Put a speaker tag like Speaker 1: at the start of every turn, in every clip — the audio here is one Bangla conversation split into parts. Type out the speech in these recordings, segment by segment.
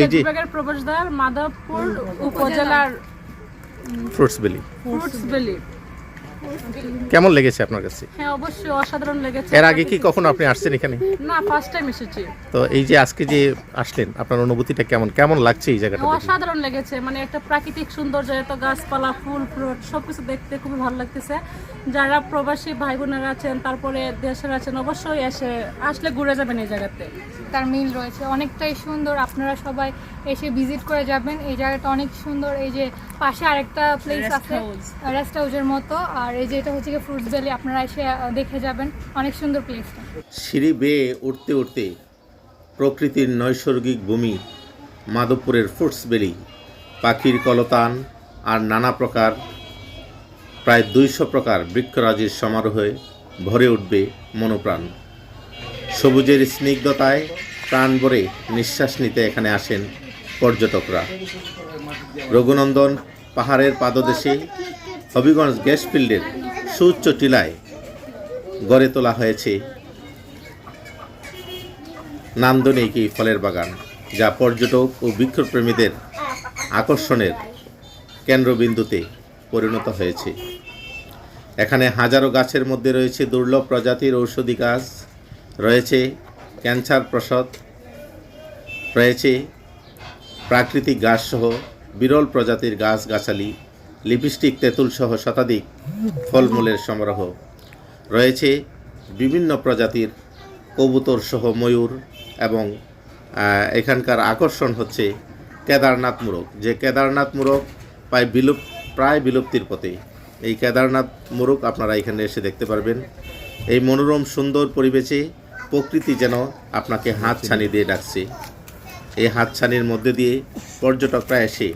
Speaker 1: এই যে
Speaker 2: প্রবেশদ্বার মাধবপুর উপজেলার
Speaker 1: ফ্রুটস বেলি
Speaker 2: ফ্রুটস ভ্যালি।
Speaker 1: কেমন লেগেছে আপনার কাছে?
Speaker 2: হ্যাঁ অবশ্যই অসাধারণ লেগেছে।
Speaker 1: এর আগে কি কখনো আপনি আসছেন এখানে?
Speaker 2: না ফার্স্ট টাইম এসেছি।
Speaker 1: তো এই যে আজকে যে আসলেন আপনার অনুভূতিটা কেমন? কেমন লাগছে এই জায়গাটা
Speaker 2: অসাধারণ লেগেছে। মানে একটা প্রাকৃতিক সৌন্দর্য এত গাছপালা ফুল ফ্রুট সবকিছু দেখতে খুবই ভালো লাগতেছে। যারা প্রবাসী ভাই বোনেরা আছেন তারপরে দেশের আছেন অবশ্যই এসে আসলে ঘুরে যাবেন এই জায়গাতে।
Speaker 3: তার মিল রয়েছে। অনেকটাই সুন্দর। আপনারা সবাই এসে ভিজিট করে যাবেন। এই জায়গাটা অনেক সুন্দর। এই যে পাশে আরেকটা প্লেস আছে. রেস্ট হাউসের মতো। আর এই যে এটা হচ্ছে ফ্রুটস ভ্যালি আপনারা এসে দেখে যাবেন। অনেক সুন্দর প্লেসটা
Speaker 1: সিঁড়ি বেয়ে উঠতে উঠতে প্রকৃতির নৈসর্গিক ভূমি মাধবপুরের ফ্রুটস বেলি পাখির কলতান আর নানা প্রকার, প্রায় দুইশো প্রকার বৃক্ষরাজির সমারোহে ভরে উঠবে মনোপ্রাণ। সবুজের স্নিগ্ধতায় প্রাণ ভরে নিঃশ্বাস নিতে এখানে আসেন পর্যটকরা। রঘুনন্দন পাহাড়ের পাদদেশে হবিগঞ্জ গ্যাস ফিল্ডের সুউচ্চ টিলায় গড়ে তোলা হয়েছে নান্দনিক এই ফলের বাগান, যা পর্যটক ও বৃক্ষপ্রেমীদের আকর্ষণের কেন্দ্রবিন্দুতে পরিণত হয়েছে। এখানে হাজারো গাছের মধ্যে রয়েছে দুর্লভ প্রজাতির ঔষধি গাছ, রয়েছে ক্যান্সার প্রসদ রয়েছে প্রাকৃতিক গাছসহ বিরল প্রজাতির গাছগাছালি লিপস্টিক, তেঁতুল সহ শতাধিক ফলমূলের সমারোহ। রয়েছে বিভিন্ন প্রজাতির কবুতর সহ ময়ূর এবং এখানকার আকর্ষণ হচ্ছে কেদারনাথ মুরগ। যে কেদারনাথ মুরগ প্রায় বিলুপ, প্রায় বিলুপ্তির পথে। এই কেদারনাথ মুরগ আপনারা এখানে এসে দেখতে পারবেন। এই মনোরম, সুন্দর পরিবেশে প্রকৃতি যেন আপনাকে হাত ছানি দিয়ে ডাকছে। এই হাতছানির মধ্যে দিয়ে পর্যটকরা এসে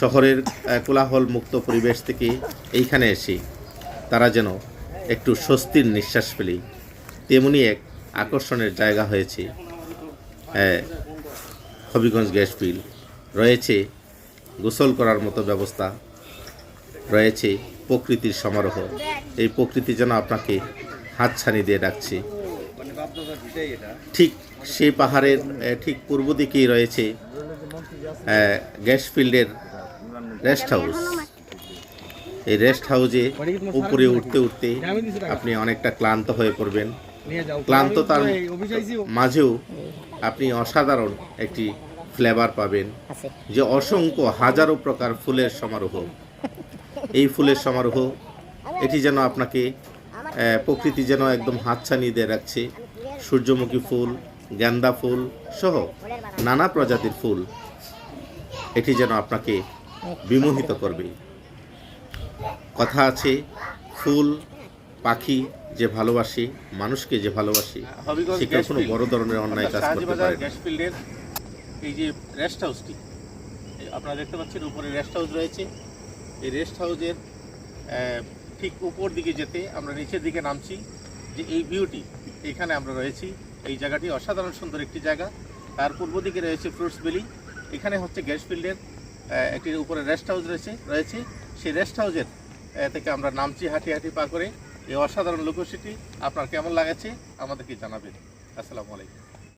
Speaker 1: শহরের কোলাহল মুক্ত পরিবেশ থেকে এইখানে এসে তারা যেন একটু স্বস্তির নিঃশ্বাস ফেলে, তেমনি এক আকর্ষণের জায়গা হয়েছে হবিগঞ্জ গ্যাস ফিল রয়েছে, গোসল করার মতো ব্যবস্থা, রয়েছে প্রকৃতির সমারোহ। এই প্রকৃতি যেন আপনাকে হাতছানি দিয়ে ডাকছে। ঠিক সেই পাহাড়ের ঠিক পূর্ব দিকেই রয়েছে গ্যাস ফিল্ডের রেস্ট হাউস এই রেস্ট হাউসে উপরে উঠতে উঠতে আপনি অনেকটা ক্লান্ত হয়ে পড়বেন। ক্লান্ততার মাঝেও আপনি অসাধারণ একটি ফ্লেভার পাবেন যে অসংখ্য হাজারো প্রকার ফুলের সমারোহ। এই ফুলের সমারোহ এটি যেন আপনাকে প্রকৃতি যেন একদম হাতছানি দিয়ে রাখছে। সূর্যমুখী ফুল গেন্দা ফুল সহ নানা প্রজাতির ফুল। এটি যেন আপনাকে বিমোহিত করবে। কথা আছে ফুল পাখি যে ভালোবাসে মানুষকে যে ভালোবাসে সে কখনো বড় ধরনের অন্যায় কাজ করতে পারে
Speaker 4: এই যে রেস্ট হাউসটি আপনারা দেখতে পাচ্ছেন উপরে রেস্ট হাউস রয়েছে। এই রেস্ট হাউসের ঠিক উপর দিকে যেতে আমরা নিচের দিকে নামছি যে এই ভিউটি এখানে আমরা রয়েছি। এই জায়গাটি অসাধারণ সুন্দর একটি জায়গা। তার পূর্ব দিকে রয়েছে ফ্রুটস ভ্যালি এখানে হচ্ছে গ্যাস ফিল্ডের একটি উপরে রেস্ট হাউস রয়েছে রয়েছে। সেই রেস্ট হাউসের থেকে আমরা নামছি হাঁটি হাঁটি পা করে। এই অসাধারণ লোকসিটি আপনার কেমন লাগাচ্ছে আমাদেরকে জানাবেন। আসসালামু আলাইকুম।